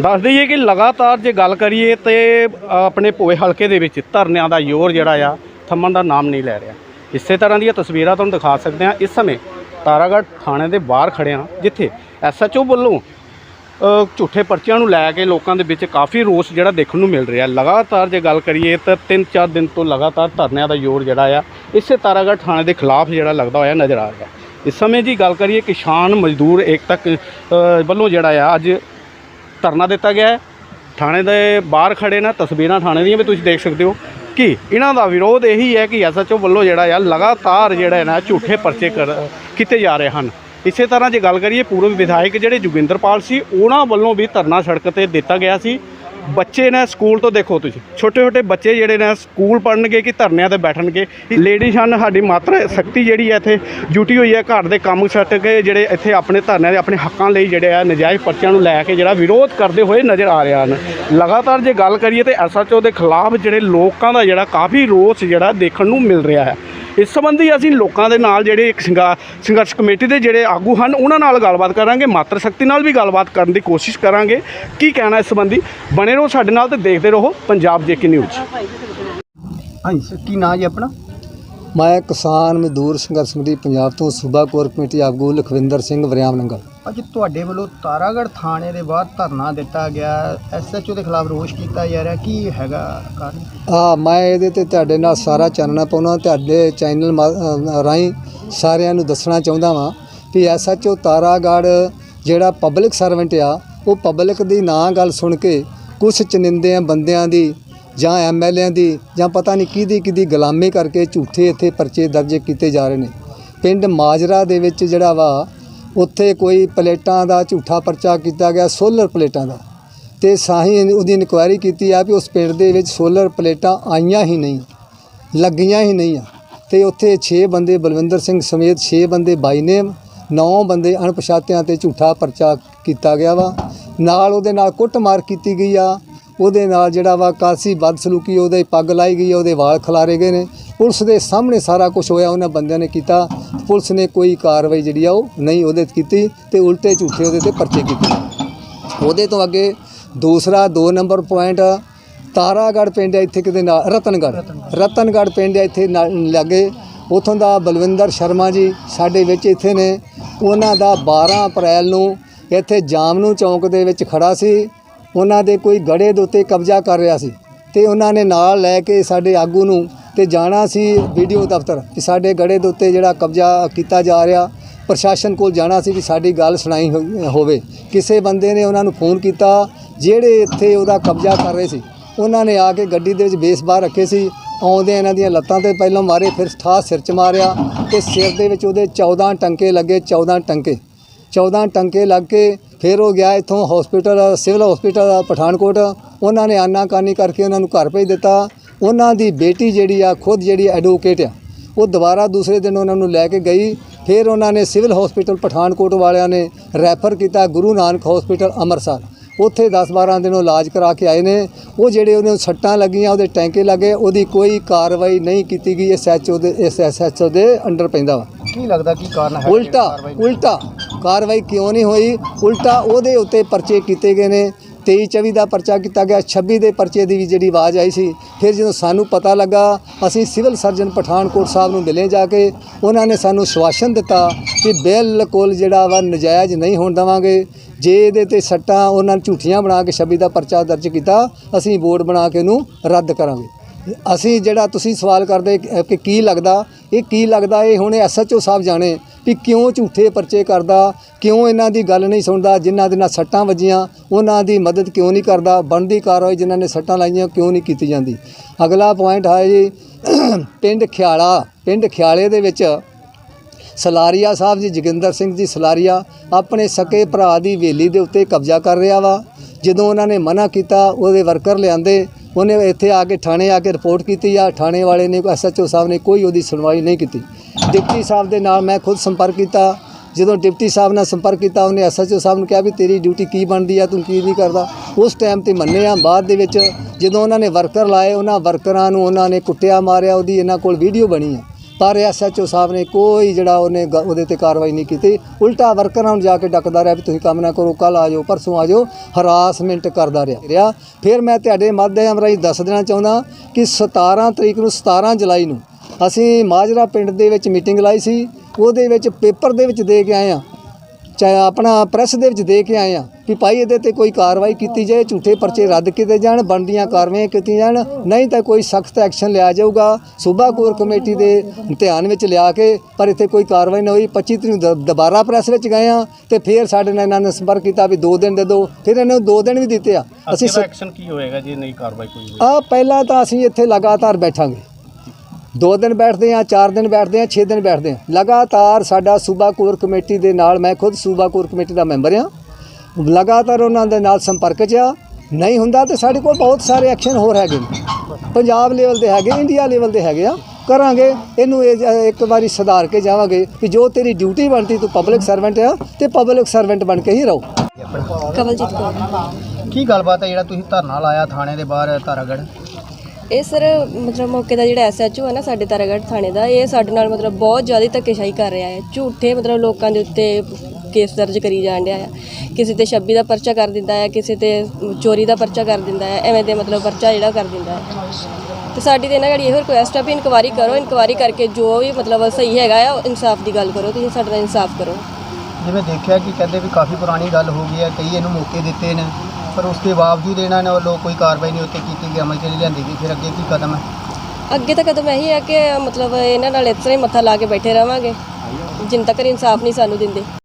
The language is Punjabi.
ਦੱਸ ਦਈਏ ਕਿ ਲਗਾਤਾਰ ਜੇ ਗੱਲ ਕਰੀਏ ਤੇ ਆਪਣੇ ਭੋਏ ਹਲਕੇ ਦੇ ਵਿੱਚ ਧਰਨਿਆਂ ਦਾ ਜ਼ੋਰ ਜਿਹੜਾ ਆ, ਥੰਮਣ ਦਾ ਨਾਮ ਨਹੀਂ ਲੈ ਰਿਹਾ। ਇਸੇ ਤਰ੍ਹਾਂ ਦੀਆਂ ਤਸਵੀਰਾਂ ਤੁਹਾਨੂੰ ਦਿਖਾ ਸਕਦੇ ਹਾਂ। ਇਸ ਸਮੇਂ ਤਾਰਾਗੜ੍ਹ ਥਾਣੇ ਦੇ ਬਾਹਰ ਖੜੇ ਹਾਂ, ਜਿੱਥੇ ਐਸਐਚਓ ਵੱਲੋਂ ਝੂਠੇ ਪਰਚਿਆਂ ਨੂੰ ਲੈ ਕੇ ਲੋਕਾਂ ਦੇ ਵਿੱਚ ਕਾਫੀ ਰੋਸ ਜਿਹੜਾ ਦੇਖਣ ਨੂੰ ਮਿਲ ਰਿਹਾ। ਲਗਾਤਾਰ ਜੇ ਗੱਲ ਕਰੀਏ ਤਾਂ 3-4 ਦਿਨ ਤੋਂ ਲਗਾਤਾਰ ਧਰਨਿਆਂ ਦਾ ਜ਼ੋਰ ਜਿਹੜਾ ਆ, ਇਸੇ ਤਾਰਾਗੜ੍ਹ ਥਾਣੇ ਦੇ ਖਿਲਾਫ ਜਿਹੜਾ ਲੱਗਦਾ ਹੋਇਆ ਨਜ਼ਰ ਆ ਰਿਹਾ। ਇਸ ਸਮੇਂ ਦੀ ਗੱਲ ਕਰੀਏ ਕਿਸਾਨ ਮਜ਼ਦੂਰ ਏਕਤਾ ਵੱਲੋਂ ਜਿਹੜਾ ਆ, ਅੱਜ ਧਰਨਾ ਦਿੱਤਾ ਗਿਆ ਹੈ। ਥਾਣੇ ਦੇ ਬਾਹਰ ਖੜੇ ਨੇ, ਤਸਵੀਰਾਂ ਥਾਣੇ ਦੀਆਂ ਵੀ ਤੁਸੀਂ ਦੇਖ ਸਕਦੇ ਹੋ ਕਿ ਇਹਨਾਂ ਦਾ ਵਿਰੋਧ ਇਹੀ ਹੈ ਕਿ ਐਸਐਚਓ ਵੱਲੋਂ ਜਿਹੜਾ ਆ, ਲਗਾਤਾਰ ਜਿਹੜਾ ਨਾ, ਝੂਠੇ ਪਰਚੇ ਕਰ, ਕੀਤੇ ਜਾ ਰਹੇ ਹਨ। ਇਸੇ ਤਰ੍ਹਾਂ ਜੇ ਗੱਲ ਕਰੀਏ, ਪੂਰਵ ਵਿਧਾਇਕ ਜਿਹੜੇ ਜੋਗਿੰਦਰਪਾਲ ਸੀ, ਉਹਨਾਂ ਵੱਲੋਂ ਵੀ ਧਰਨਾ ਸੜਕ ਤੇ ਦਿੱਤਾ ਗਿਆ ਸੀ। ਬੱਚੇ ਨੇ ਸਕੂਲ ਤੋਂ ਦੇਖੋ ਤੁਸੀਂ ਛੋਟੇ ਛੋਟੇ ਬੱਚੇ ਜਿਹੜੇ ਨੇ ਸਕੂਲ ਪੜ੍ਹਨਗੇ ਕਿ ਧਰਨਿਆਂ ਤੇ ਬੈਠਣਗੇ ਲੇਡੀਜ਼ ਹਨ, ਸਾਡੀ ਮਾਤਰ ਸ਼ਕਤੀ ਜਿਹੜੀ ਹੈ ਇੱਥੇ ਡਿਊਟੀ ਹੋਈ ਹੈ, ਘਰ ਦੇ ਕੰਮ ਛੱਡ ਕੇ ਜਿਹੜੇ ਇੱਥੇ ਆਪਣੇ ਧਰਨਿਆਂ ਦੇ, ਆਪਣੇ ਹੱਕਾਂ ਲਈ ਜਿਹੜੇ ਆ ਨਜਾਇਜ਼ ਪਰਚਿਆਂ ਨੂੰ ਲੈ ਕੇ ਜਿਹੜਾ ਵਿਰੋਧ ਕਰਦੇ ਹੋਏ ਨਜ਼ਰ ਆ ਰਹੇ ਹਨ। ਲਗਾਤਾਰ ਜੇ ਗੱਲ ਕਰੀਏ ਤੇ ਐਸਐਚਓ ਦੇ ਖਿਲਾਫ ਜਿਹੜੇ ਲੋਕਾਂ ਦਾ ਜਿਹੜਾ ਕਾਫੀ ਰੋਸ ਜਿਹੜਾ ਦੇਖਣ ਨੂੰ ਮਿਲ ਰਿਹਾ ਹੈ। ਇਸ ਸੰਬੰਧੀ ਅਸੀਂ ਲੋਕਾਂ ਦੇ ਨਾਲ ਜਿਹੜੇ ਇੱਕ ਸੰਘਾ- ਸੰਘਰਸ਼ ਕਮੇਟੀ ਦੇ ਜਿਹੜੇ ਆਗੂ ਹਨ, ਉਹਨਾਂ ਨਾਲ ਗੱਲਬਾਤ ਕਰਾਂਗੇ, ਮਾਤਰ ਸ਼ਕਤੀ ਨਾਲ ਵੀ ਗੱਲਬਾਤ ਕਰਨ ਦੀ ਕੋਸ਼ਿਸ਼ ਕਰਾਂਗੇ। ਕੀ ਕਹਿਣਾ ਇਸ ਸੰਬੰਧੀ? ਬਣੇ ਰਹੋ ਸਾਡੇ ਨਾਲ ਤੇ ਦੇਖਦੇ ਰਹੋ ਪੰਜਾਬ ਜੇਕੇ ਨਿਊਜ਼। ਹਾਂਜੀ, ਸਰ, ਕੀ ਨਾਂ ਜੀ ਆਪਣਾ? ਮੈਂ ਕਿਸਾਨ ਮਜ਼ਦੂਰ ਸੰਘਰਸ਼ ਕਮੇਟੀ ਪੰਜਾਬ ਤੋਂ ਸੂਬਾ ਕੋਰ ਕਮੇਟੀ ਆਗੂ ਲਖਵਿੰਦਰ ਸਿੰਘ ਵਰਿਆਮ ਨੰਗਲ। ਅੱਜ ਤੁਹਾਡੇ ਵੱਲੋਂ ਤਾਰਾਗੜ੍ਹ ਥਾਣੇ ਦੇ ਬਾਹਰ ਧਰਨਾ ਦਿੱਤਾ ਗਿਆ। ਐਸਐਚਓ ਦੇ ਖਿਲਾਫ ਰੋਸ਼ ਕੀਤਾ ਜਾ ਰਿਹਾ। ਕੀ ਹੈਗਾ ਕਾਰਨ? ਆ ਮੈਂ ਇਹਦੇ ਤੇ ਤੁਹਾਡੇ ਨਾਲ ਸਾਰਾ ਚਾਨਣਾ ਪਾਉਣਾ ਤੁਹਾਡੇ ਚੈਨਲ ਮਾ- ਰਾਹੀਂ ਸਾਰਿਆਂ ਨੂੰ ਦੱਸਣਾ ਚਾਹੁੰਦਾ ਵਾਂ ਵੀ ਐਸਐਚਓ ਤਾਰਾਗੜ੍ਹ ਜਿਹੜਾ ਪਬਲਿਕ ਸਰਵੈਂਟ ਆ ਉਹ ਪਬਲਿਕ ਦੀ ਨਾਂ ਗੱਲ ਸੁਣ ਕੇ ਕੁਝ ਚਨਿੰਦਿਆਂ ਬੰਦਿਆਂ ਦੀ ਜਾਂ ਐਮਐਲਏਆਂ ਦੀ ਜਾਂ ਪਤਾ ਨਹੀਂ ਕਿਹਦੀ ਕਿਹਦੀ ਗੁਲਾਮੀ ਕਰਕੇ ਝੂਠੇ ਇੱਥੇ ਪਰਚੇ ਦਰਜ ਕੀਤੇ ਜਾ ਰਹੇ ਨੇ। ਪਿੰਡ ਮਾਜਰਾ ਦੇ ਵਿੱਚ ਜਿਹੜਾ ਵਾ, ਉੱਥੇ ਕੋਈ ਪਲੇਟਾਂ ਦਾ ਝੂਠਾ ਪਰਚਾ ਕੀਤਾ ਗਿਆ, ਸੋਲਰ ਪਲੇਟਾਂ ਦਾ। ਤੇ ਸਾਹੀਂ ਉਹਦੀ ਇਨਕੁਆਇਰੀ ਕੀਤੀ ਆ ਵੀ ਉਸ ਪਿੰਡ ਦੇ ਵਿੱਚ ਸੋਲਰ ਪਲੇਟਾਂ ਆਈਆਂ ਹੀ ਨਹੀਂ, ਲੱਗੀਆਂ ਹੀ ਨਹੀਂ ਆ। ਤੇ ਉੱਥੇ 6 ਬੰਦੇ ਬਲਵਿੰਦਰ ਸਿੰਘ ਸਮੇਤ 6 ਬੰਦੇ ਬਾਈ ਨੇਮ 9 ਬੰਦੇ ਅਣਪਛਾਤਿਆਂ ਤੇ ਝੂਠਾ ਪਰਚਾ ਕੀਤਾ ਗਿਆ ਵਾ। ਨਾਲ ਉਹਦੇ ਨਾਲ ਕੁੱਟਮਾਰ ਕੀਤੀ ਗਈ ਆ। ਉਹਦੇ ਨਾਲ ਜਿਹੜਾ ਵਾ ਕਾਸੀ ਬਦਸਲੂਕੀ, ਉਹਦੇ ਪੱਗ ਲਾਈ ਗਈ, ਉਹਦੇ ਵਾਲ ਖਿਲਾਰੇ ਗਏ ਨੇ। ਪੁਲਿਸ ਦੇ ਸਾਹਮਣੇ ਸਾਰਾ ਕੁਝ ਹੋਇਆ, ਉਹਨਾਂ ਬੰਦਿਆਂ ਨੇ ਕੀਤਾ। ਪੁਲਿਸ ਨੇ ਕੋਈ ਕਾਰਵਾਈ ਜਿਹੜੀ ਆ, ਉਹ ਨਹੀਂ ਉਹਦੇ ਤੇ ਕੀਤੀ ਤੇ ਉਲਟੇ ਝੂਠੇ ਉਹਦੇ ਤੇ ਪਰਚੇ ਕੀਤੇ। ਉਹਦੇ ਤੋਂ ਅੱਗੇ ਦੂਸਰਾ 2 ਨੰਬਰ ਪੁਆਇੰਟ, ਤਾਰਾਗੜ੍ਹ ਪਿੰਡ ਹੈ ਇੱਥੇ ਕਿਤੇ ਨਾਲ, ਰਤਨਗੜ੍ਹ। ਰਤਨਗੜ੍ਹ ਪਿੰਡ ਹੈ ਇੱਥੇ ਨਾਲ ਲਾਗੇ। ਉਥੋਂ ਦਾ ਬਲਵਿੰਦਰ ਸ਼ਰਮਾ ਜੀ ਸਾਡੇ ਵਿੱਚ ਇੱਥੇ ਨੇ। ਉਹਨਾਂ ਦਾ 12 ਅਪ੍ਰੈਲ ਨੂੰ ਇੱਥੇ ਜਾਮਨੂ ਚੌਂਕ ਦੇ ਵਿੱਚ ਖੜਾ ਸੀ। ਉਹਨਾਂ ਦੇ ਕੋਈ ਗੜੇ ਦੇ ਉੱਤੇ ਕਬਜ਼ਾ ਕਰ ਰਿਹਾ ਸੀ ਤੇ ਉਹਨਾਂ ਨੇ ਨਾਲ ਲੈ ਕੇ ਸਾਡੇ ਆਗੂ ਨੂੰ ਤੇ ਜਾਣਾ ਸੀ ਵੀਡੀਓ ਦਫ਼ਤਰ ਕਿ ਸਾਡੇ ਗੜੇ ਦੇ ਉੱਤੇ ਜਿਹੜਾ ਕਬਜ਼ਾ ਕੀਤਾ ਜਾ ਰਿਹਾ, ਪ੍ਰਸ਼ਾਸਨ ਕੋਲ ਜਾਣਾ ਸੀ ਕਿ ਸਾਡੀ ਗੱਲ ਸੁਣਾਈ ਹੋ- ਹੋਵੇ। ਕਿਸੇ ਬੰਦੇ ਨੇ ਉਹਨਾਂ ਨੂੰ ਫੋਨ ਕੀਤਾ, ਜਿਹੜੇ ਇੱਥੇ ਉਹਦਾ ਕਬਜ਼ਾ ਕਰ ਰਹੇ ਸੀ, ਉਹਨਾਂ ਨੇ ਆ ਕੇ ਗੱਡੀ ਦੇ ਵਿੱਚ ਬੇਸ ਬਾਹਰ ਰੱਖੇ ਸੀ ਆਉਂਦੇ ਇਹਨਾਂ ਦੀਆਂ ਲੱਤਾਂ ਤੇ ਪਹਿਲਾਂ ਮਾਰੇ, ਫਿਰ ਠਾ ਸਿਰ 'ਚ ਮਾਰਿਆ ਤੇ ਸਿਰ ਦੇ ਵਿੱਚ ਉਹਦੇ 14 ਟੰਕੇ ਲੱਗੇ 14 ਟੰਕੇ। 14 ਟੰਕੇ ਲੱਗ ਕੇ ਫਿਰ ਉਹ ਗਿਆ ਇੱਥੋਂ ਹਸਪੀਟਲ ਸਿਵਲ ਹਸਪੀਟਲ ਪਠਾਨਕੋਟ। ਉਹਨਾਂ ਨੇ ਆਨਾਕਾਨੀ ਕਰਕੇ ਉਹਨਾਂ ਨੂੰ ਘਰ ਭੇਜ ਦਿੱਤਾ। ਉਹਨਾਂ ਦੀ ਬੇਟੀ ਜਿਹੜੀ ਆ ਖੁਦ ਜਿਹੜੀ ਐਡਵੋਕੇਟ ਆ ਉਹ ਦੁਬਾਰਾ ਦੂਸਰੇ ਦਿਨ ਉਹਨਾਂ ਨੂੰ ਲੈ ਕੇ ਗਈ। ਫਿਰ ਉਹਨਾਂ ਨੇ ਸਿਵਲ ਹਸਪੀਟਲ ਪਠਾਨਕੋਟ ਵਾਲਿਆਂ ਨੇ ਰੈਫਰ ਕੀਤਾ ਗੁਰੂ ਨਾਨਕ ਹਸਪੀਟਲ ਅੰਮ੍ਰਿਤਸਰ। ਉੱਥੇ 10-12 ਦਿਨ ਉਹ ਇਲਾਜ ਕਰਾ ਕੇ ਆਏ ਨੇ। ਉਹ ਜਿਹੜੇ ਉਹਨੂੰ ਸੱਟਾਂ ਲੱਗੀਆਂ ਉਹਦੇ ਟੈਂਕੇ ਲੱਗੇ ਉਹਦੀ ਕੋਈ ਕਾਰਵਾਈ ਨਹੀਂ ਕੀਤੀ ਗਈ। ਇਸ ਐਚਓ ਦੇ ਇਸ ਐਸਐਚਓ ਦੇ ਅੰਡਰ ਪੈਂਦਾ ਵਾ। ਕੀ ਲੱਗਦਾ ਕੀ ਕਾਰਨ ਹੈ ਉਲਟਾ ਉਲਟਾ ਕਾਰਵਾਈ ਕਿਉਂ ਨਹੀਂ ਹੋਈ? ਉਲਟਾ ਉਹਦੇ ਉੱਤੇ ਪਰਚੇ ਕੀਤੇ ਗਏ ਨੇ। 23 24 ਦਾ ਪਰਚਾ ਕੀਤਾ ਗਿਆ 26 ਦੇ ਪਰਚੇ ਦੀ ਵੀ ਜਿਹੜੀ ਆਵਾਜ਼ ਆਈ ਸੀ, ਫਿਰ ਜਦੋਂ ਸਾਨੂੰ ਪਤਾ ਲੱਗਾ, ਅਸੀਂ ਸਿਵਲ ਸਰਜਨ ਪਠਾਨਕੋਟ ਸਾਹਿਬ ਨੂੰ ਮਿਲੇ ਜਾ ਕੇ। ਉਹਨਾਂ ਨੇ ਸਾਨੂੰ ਸ਼ਵਾਸ਼ਨ ਦਿੱਤਾ ਕਿ ਬਿਲਕੁਲ ਜਿਹੜਾ ਵਾ ਨਜਾਇਜ਼ ਨਹੀਂ ਹੋਣ ਦੇਵਾਂਗੇ। ਜੇ ਇਹਦੇ ਤੇ ਸੱਟਾਂ, ਉਹਨਾਂ ਨੇ ਝੂਠੀਆਂ ਬਣਾ ਕੇ 26 ਦਾ ਪਰਚਾ ਦਰਜ ਕੀਤਾ, ਅਸੀਂ ਬੋਰਡ ਬਣਾ ਕੇ ਉਹਨੂੰ ਰੱਦ ਕਰਾਂਗੇ। ਅਸੀਂ ਜਿਹੜਾ ਤੁਸੀਂ ਸਵਾਲ ਕਰਦੇ ਕਿ ਕਿ ਕੀ ਲੱਗਦਾ? ਇਹ ਕੀ ਲੱਗਦਾ? ਇਹ ਹੁਣ ਐਸਐਚਓ ਸਾਹਿਬ ਜਾਣੇ। ਵੀ ਕਿਉਂ ਝੂਠੇ ਪਰਚੇ ਕਰਦਾ, ਕਿਉਂ ਇਹਨਾਂ ਦੀ ਗੱਲ ਨਹੀਂ ਸੁਣਦਾ, ਜਿਨ੍ਹਾਂ ਦੇ ਨਾਲ ਸੱਟਾਂ ਵੱਜੀਆਂ, ਉਹਨਾਂ ਦੀ ਮਦਦ ਕਿਉਂ ਨਹੀਂ ਕਰਦਾ, ਬਣਦੀ ਕਾਰਵਾਈ ਜਿਨ੍ਹਾਂ ਨੇ ਸੱਟਾਂ ਲਾਈਆਂ ਕਿਉਂ ਨਹੀਂ ਕੀਤੀ ਜਾਂਦੀ। ਅਗਲਾ ਪੁਆਇੰਟ ਹੈ ਜੀ, ਪਿੰਡ ਖਿਆਲਾ, ਪਿੰਡ ਖਿਆਲੇ ਦੇ ਵਿੱਚ ਸਲਾਰੀਆ ਸਾਹਿਬ ਜੀ, ਜੋਗਿੰਦਰ ਸਿੰਘ ਜੀ ਸਲਾਰੀਆ ਆਪਣੇ ਸਕੇ ਭਰਾ ਦੀ ਵੇਲੀ ਦੇ ਉੱਤੇ ਕਬਜ਼ਾ ਕਰ ਰਿਹਾ ਵਾ। ਜਦੋਂ ਉਹਨਾਂ ਨੇ ਮਨਾ ਕੀਤਾ, ਉਹਦੇ ਵਰਕਰ ਲਿਆਂਦੇ ਉਹਨੇ ਇੱਥੇ ਆ ਕੇ ਥਾਣੇ ਆ ਕੇ ਰਿਪੋਰਟ ਕੀਤੀ ਆ, ਥਾਣੇ ਵਾਲੇ ਨੇ, ਐਸਐਚਓ ਸਾਹਿਬ ਨੇ ਕੋਈ ਉਹਦੀ ਸੁਣਵਾਈ ਨਹੀਂ ਕੀਤੀ। ਡਿਪਟੀ ਸਾਹਿਬ ਦੇ ਨਾਲ ਮੈਂ ਖੁਦ ਸੰਪਰਕ ਕੀਤਾ। ਜਦੋਂ ਡਿਪਟੀ ਸਾਹਿਬ ਨਾਲ ਸੰਪਰਕ ਕੀਤਾ, ਉਹਨੇ ਐਸਐਚਓ ਸਾਹਿਬ ਨੂੰ ਕਿਹਾ ਵੀ ਤੇਰੀ ਡਿਊਟੀ ਕੀ ਬਣਦੀ ਆ, ਤੂੰ ਕੀ ਨਹੀਂ ਕਰਦਾ। ਉਸ ਟਾਈਮ ਤੇ ਮੰਨੇ ਆ, ਬਾਅਦ ਦੇ ਵਿੱਚ ਜਦੋਂ ਉਹਨਾਂ ਨੇ ਵਰਕਰ ਲਾਏ, ਉਹਨਾਂ ਵਰਕਰਾਂ ਨੂੰ ਉਹਨਾਂ ਨੇ ਕੁੱਟਿਆ, ਮਾਰਿਆ, ਉਹਦੀ ਇਹਨਾਂ ਕੋਲ ਵੀਡੀਓ ਬਣੀ ਆ। ਪਰ ਐਸਐਚਓ ਸਾਹਿਬ ਨੇ ਕੋਈ ਜਿਹੜਾ ਉਹਨੇ ਗ- ਉਹਦੇ ਤੇ ਕਾਰਵਾਈ ਨਹੀਂ ਕੀਤੀ। ਉਲਟਾ ਵਰਕਰਾਂ ਨੂੰ ਜਾ ਕੇ ਡੱਕਦਾ ਰਿਹਾ ਵੀ ਤੁਸੀਂ ਕੰਮ ਨਾ ਕਰੋ ਕੱਲ ਆ ਜਾਓ, ਪਰਸੋਂ ਆ ਜਾਓ, ਹਰਾਸਮੈਂਟ ਕਰਦਾ ਰਿਹਾ। ਰਿਹਾ। ਫਿਰ ਮੈਂ ਤੁਹਾਡੇ ਮਾਧਿਅਮ ਰਾਹੀਂ ਦੱਸ ਦੇਣਾ ਚਾਹੁੰਦਾ ਕਿ 17 ਤਰੀਕ ਨੂੰ 17 ਜੁਲਾਈ ਨੂੰ ਅਸੀਂ ਮਾਜਰਾ ਪਿੰਡ ਦੇ ਵਿੱਚ ਮੀਟਿੰਗ ਲਾਈ ਸੀ। ਉਹਦੇ ਵਿੱਚ ਪੇਪਰ ਦੇ ਵਿੱਚ ਦੇ ਕੇ ਆਏ ਆ ਚਾਹੇ ਆਪਣਾ ਪ੍ਰੈਸ ਦੇ ਵਿੱਚ ਦੇ ਕੇ ਆਏ ਆ ਕਿ ਭਾਈ ਇਹਦੇ ਤੇ ਕੋਈ ਕਾਰਵਾਈ ਕੀਤੀ ਜਾਏ ਝੂਠੇ ਪਰਚੇ ਰੱਦ ਕੀਤੇ ਜਾਣ ਬਣਦੀਆਂ ਕਾਰਵਾਈਆਂ ਕੀਤੀਆਂ ਜਾਣ ਨਹੀਂ ਤਾਂ ਕੋਈ ਸਖਤ ਐਕਸ਼ਨ ਲਿਆ ਜਾਊਗਾ। ਸੂਬਾ ਕੋਰ ਕਮੇਟੀ ਦੇ ਧਿਆਨ ਵਿੱਚ ਲਿਆ ਕੇ ਪਰ ਇੱਥੇ ਕੋਈ ਕਾਰਵਾਈ ਨਾ ਹੋਈ। 25 ਤਰੀਕ ਨੂੰ ਦੁਬਾਰਾ ਪ੍ਰੈਸ ਵਿੱਚ ਗਏ ਆ ਤੇ ਫਿਰ ਸਾਡੇ ਨਾਲ ਇਹਨਾਂ ਨੇ ਸੰਪਰਕ ਕੀਤਾ ਵੀ 2 ਦਿਨ ਦੇ ਦਿਓ ਫਿਰ ਇਹਨਾਂ ਨੂੰ 2 ਦਿਨ ਵੀ ਦਿੱਤੇ ਆ। ਅਸੀਂ ਅਸੀਂ ਐਕਸ਼ਨ ਕੀ ਹੋਏਗਾ ਜੇ ਨਹੀਂ ਕਾਰਵਾਈ ਕੋਈ ਹੋਈ? ਆ ਪਹਿਲਾਂ ਤਾਂ ਅਸੀਂ ਇੱਥੇ ਲਗਾਤਾਰ ਬੈਠਾਂਗੇ। ਦੋ ਦਿਨ ਬੈਠਦੇ ਆ ਚਾਰ ਦਿਨ ਬੈਠਦੇ ਆ 6 ਦਿਨ ਬੈਠਦੇ ਆ ਲਗਾਤਾਰ ਸਾਡਾ ਸੂਬਾ ਕੋਰ ਕਮੇਟੀ ਦੇ ਨਾਲ ਮੈਂ ਖੁਦ ਸੂਬਾ ਕੋਰ ਕਮੇਟੀ ਦਾ ਮੈਂਬਰ ਆ ਲਗਾਤਾਰ ਉਹਨਾਂ ਦੇ ਨਾਲ ਸੰਪਰਕ 'ਚ ਆ। ਨਹੀਂ ਹੁੰਦਾ ਤੇ ਸਾਡੇ ਕੋਲ ਬਹੁਤ ਸਾਰੇ ਐਕਸ਼ਨ ਹੋਰ ਹੈਗੇ ਪੰਜਾਬ ਲੈਵਲ ਦੇ ਹੈਗੇ ਇੰਡੀਆ ਲੈਵਲ ਦੇ ਹੈਗੇ ਆ। ਕਰਾਂਗੇ ਇਹਨੂੰ ਇੱਕ ਵਾਰੀ ਸੁਧਾਰ ਕੇ ਜਾਵਾਂਗੇ ਕਿ ਜੋ ਤੇਰੀ ਡਿਊਟੀ ਬਣਦੀ ਤੂੰ ਪਬਲਿਕ ਸਰਵੈਂਟ ਆ ਤੇ ਪਬਲਿਕ ਸਰਵੈਂਟ ਬਣ ਕੇ ਹੀ ਰਹੋ। ਕਵਲਜੀਤ ਕੌਰ। ਕੀ ਗੱਲਬਾਤ ਹੈ ਜਿਹੜਾ ਤੁਸੀਂ ਧਰਨਾ ਲਾਇਆ ਥਾਣੇ ਦੇ ਬਾਹਰ ਤਾਰਾਗੜ੍ਹ ਇਹ ਸਰ, ਮਤਲਬ ਮੌਕੇ ਦਾ ਜਿਹੜਾ ਐਸਐਚਓ ਹੈ ਨਾ ਸਾਡੇ ਤਾਰਾਗੜ੍ਹ ਥਾਣੇ ਦਾ, ਇਹ ਸਾਡੇ ਨਾਲ ਮਤਲਬ ਬਹੁਤ ਜ਼ਿਆਦਾ ਧੱਕੇਸ਼ਾਹੀ ਕਰ ਰਿਹਾ ਹੈ। ਝੂਠੇ ਮਤਲਬ ਲੋਕਾਂ ਦੇ ਉੱਤੇ ਕੇਸ ਦਰਜ ਕਰੀ ਜਾਣ ਰਿਹਾ ਹੈ। ਕਿਸੇ ਤੇ 26 ਦਾ ਪਰਚਾ ਕਰ ਦਿੰਦਾ ਹੈ, ਕਿਸੇ ਤੇ ਚੋਰੀ ਦਾ ਪਰਚਾ ਕਰ ਦਿੰਦਾ ਹੈ, ਐਵੇਂ ਦੇ ਮਤਲਬ ਪਰਚਾ ਜਿਹੜਾ ਕਰ ਦਿੰਦਾ ਹੈ। ਤੇ ਸਾਡੀ ਤੇ ਇਹਨਾਂ ਘੜੀ ਇਹੋ ਰਿਕੁਐਸਟ ਹੈ ਵੀ ਇਨਕੁਆਰੀ ਕਰੋ, ਇਨਕੁਆਰੀ ਕਰਕੇ ਜੋ ਵੀ ਮਤਲਬ ਸਹੀ ਹੈਗਾ ਆ ਇਨਸਾਫ ਦੀ ਗੱਲ ਕਰੋ, ਤੁਸੀਂ ਸਾਡੇ ਨਾਲ ਇਨਸਾਫ ਕਰੋ। ਜਿਵੇਂ ਦੇਖਿਆ ਕਿ ਕਹਿੰਦੇ ਵੀ ਕਾਫੀ ਪੁਰਾਣੀ ਗੱਲ ਹੋ ਗਈ ਹੈ, ਕਈ ਇਹਨੂੰ ਮੌਕੇ ਦਿੱਤੇ ਨੇ। ਪਰ ਉਸ ਬਾਵਜੂਦ ਇਹਨਾਂ ਨੇ ਵੱਲੋਂ ਕੋਈ ਕਾਰਵਾਈ ਨਹੀਂ ਉੱਤੇ ਕੀਤੀ ਗਈ ਅਮਲ 'ਚ ਨਹੀਂ ਲਿਆਂਦੀ ਗਈ। ਫਿਰ ਅੱਗੇ ਕੀ ਕਦਮ ਹੈ? ਅੱਗੇ ਤਾਂ ਕਦਮ ਇਹੀ ਹੈ ਕਿ ਮਤਲਬ ਇਹਨਾਂ ਨਾਲ ਇਸ ਤਰ੍ਹਾਂ ਹੀ ਮੱਥਾ ਲਾ ਕੇ ਬੈਠੇ ਰਵਾਂਗੇ। ਜਿੰਨ ਤੱਕ ਇਨਸਾਫ ਨਹੀਂ ਸਾਨੂੰ ਦਿੰਦੇ।